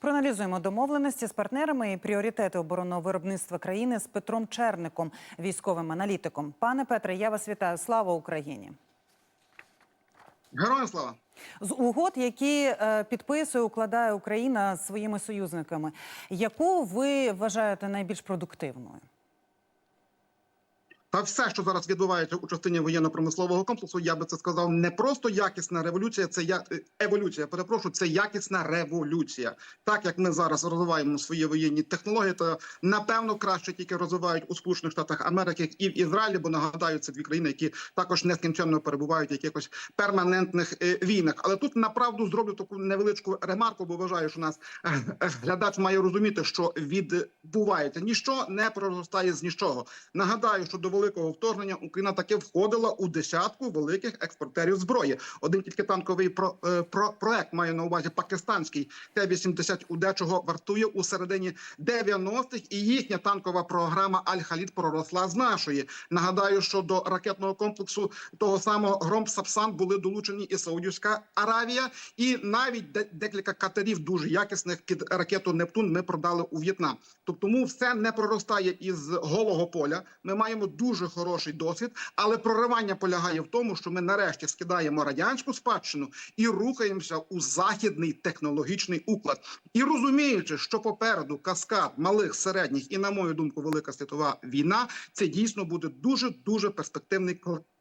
Проаналізуємо домовленості з партнерами і пріоритети оборонного виробництва країни з Петром Черником, військовим аналітиком. Пане Петре, я вас вітаю. Слава Україні! Героям слава! З угод, які е, підписує, укладає Україна своїми союзниками, яку ви вважаєте найбільш продуктивною? Та все, що зараз відбувається у частині воєнно-промислового комплексу, я би це сказав, не просто якісна революція, це я е, еволюція. Перепрошую, це якісна революція. Так як ми зараз розвиваємо свої воєнні технології, то напевно краще тільки розвивають у Сполучених Штатах Америки і в Ізраїлі, бо нагадаю, це дві країни, які також нескінченно перебувають в якихось перманентних е, війнах. Але тут направду зроблю таку невеличку ремарку, бо вважаю, що нас е, глядач має розуміти, що відбувається. Ніщо не проростає з нічого. Нагадаю, що до великого вторгнення Україна таки входила у десятку великих експортерів зброї. Один тільки танковий про, е, про проект має на увазі пакистанський Т-80 у дечого вартує у середині 90-х, і їхня танкова програма Аль-Халід проросла з нашої. Нагадаю, що до ракетного комплексу того самого Гром Сапсан були долучені і Саудівська Аравія, і навіть де- декілька катерів дуже якісних під ракету Нептун ми продали у В'єтнам. Тобто, тому все не проростає із голого поля. Ми маємо дуже хороший досвід, але проривання полягає в тому, що ми нарешті скидаємо радянську спадщину і рухаємося у західний технологічний уклад. І розуміючи, що попереду каскад малих, середніх і, на мою думку, велика світова війна, це дійсно буде дуже дуже перспективний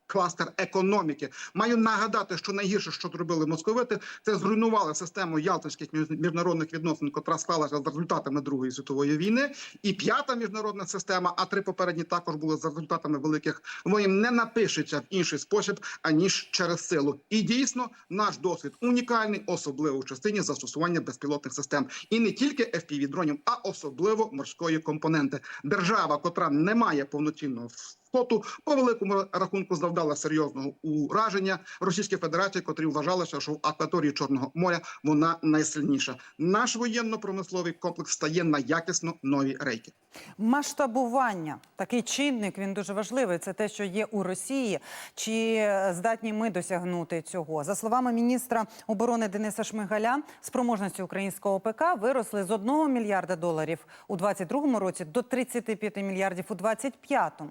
Кластер економіки маю нагадати, що найгірше, що зробили московити, це зруйнували систему ялтинських міжнародних відносин, котра склалася за результатами Другої світової війни. І п'ята міжнародна система, а три попередні також були за результатами великих воєн, не напишеться в інший спосіб аніж через силу. І дійсно наш досвід унікальний, особливо в частині застосування безпілотних систем, і не тільки fpv дронів, а особливо морської компоненти. Держава, котра не має повноцінного флоту, по великому рахунку завдала серйозного ураження Російській Федерації, котрі вважалося, що в акваторії Чорного моря вона найсильніша. Наш воєнно-промисловий комплекс стає на якісно нові рейки. Масштабування такий чинник він дуже важливий. Це те, що є у Росії. Чи здатні ми досягнути цього? За словами міністра оборони Дениса Шмигаля, спроможності українського ОПК виросли з 1 мільярда доларів у 2022 році до 35 мільярдів у 2025.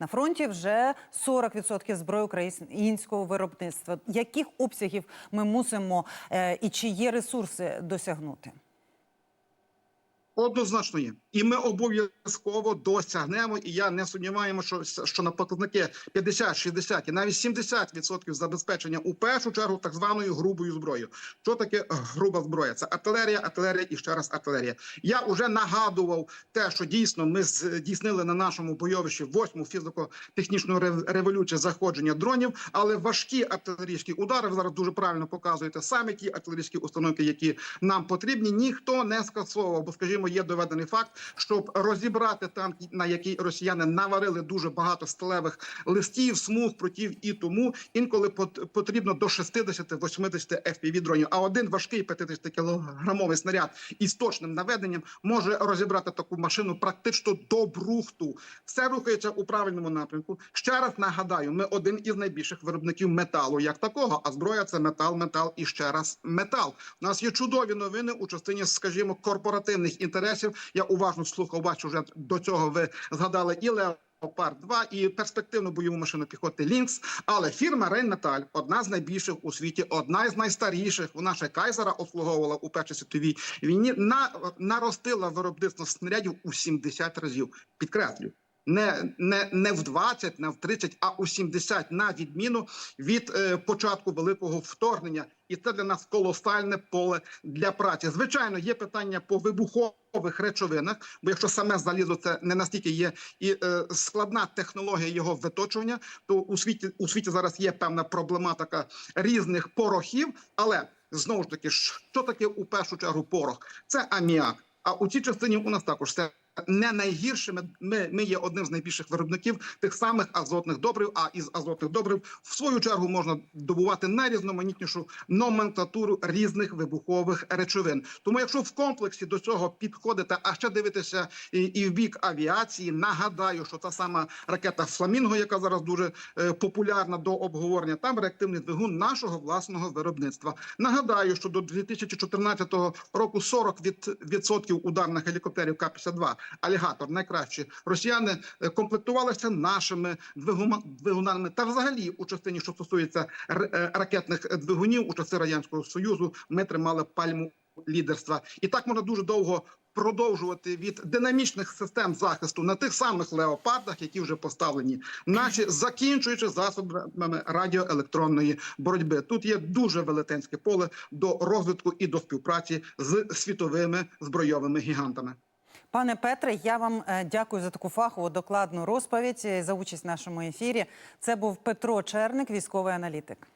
На фронті вже 40% зброї українського виробництва. Яких обсягів ми мусимо е, і чи є ресурси досягнути? Однозначно є, і ми обов'язково досягнемо. І я не сумніваємо, що що на показники 50, 60 і навіть 70% забезпечення у першу чергу так званою грубою зброєю. Що таке груба зброя? Це артилерія, артилерія і ще раз артилерія. Я вже нагадував те, що дійсно ми здійснили на нашому бойовищі восьму фізико-технічну рев- революцію заходження дронів, але важкі артилерійські удари ви зараз дуже правильно показуєте. Саме ті артилерійські установки, які нам потрібні, ніхто не скасовував, бо скажімо, є доведений факт, щоб розібрати танк, на який росіяни наварили дуже багато сталевих листів, смуг, протів і тому інколи пот- потрібно до 60-80 FPV дронів. А один важкий 50 кілограмовий снаряд із точним наведенням може розібрати таку машину практично до брухту. Все рухається у правильному напрямку. Ще раз нагадаю, ми один із найбільших виробників металу, як такого. А зброя це метал, метал і ще раз метал. У нас є чудові новини у частині, скажімо, корпоративних інтересів. Я уважно слухав, бачу, вже до цього ви згадали і Лео. Леопард 2 і перспективну бойову машину піхоти Лінкс. Але фірма Рейнметаль одна з найбільших у світі, одна з найстаріших. Вона ще Кайзера обслуговувала у першій світовій війні. На наростила виробництво снарядів у 70 разів. Підкреслю. Не, не, не в 20, не в 30, а у 70 на відміну від е, початку великого вторгнення, і це для нас колосальне поле для праці. Звичайно, є питання по вибухових речовинах, бо якщо саме залізо це не настільки є і е, складна технологія його виточування, то у світі у світі зараз є певна проблематика різних порохів. Але знову ж таки, що таке у першу чергу порох? Це аміак. А у цій частині у нас також все не найгіршими. Ми, ми є одним з найбільших виробників тих самих азотних добрив. А із азотних добрив в свою чергу можна добувати найрізноманітнішу номенклатуру різних вибухових речовин. Тому, якщо в комплексі до цього підходити, а ще дивитися і, і в бік авіації, нагадаю, що та сама ракета Фламінго, яка зараз дуже е, популярна до обговорення, там реактивний двигун нашого власного виробництва. Нагадаю, що до 2014 року 40% від, відсотків ударних гелікоптерів К-52 алігатор найкращі росіяни е, комплектувалися нашими двигунами. Та взагалі у частині, що стосується е, ракетних двигунів у часи радянського союзу, ми тримали пальму лідерства, і так можна дуже довго. Продовжувати від динамічних систем захисту на тих самих леопардах, які вже поставлені, наші закінчуючи засобами радіоелектронної боротьби. Тут є дуже велетенське поле до розвитку і до співпраці з світовими збройовими гігантами. Пане Петре, я вам е, дякую за таку фахову докладну розповідь е, за участь в нашому ефірі. Це був Петро Черник, військовий аналітик.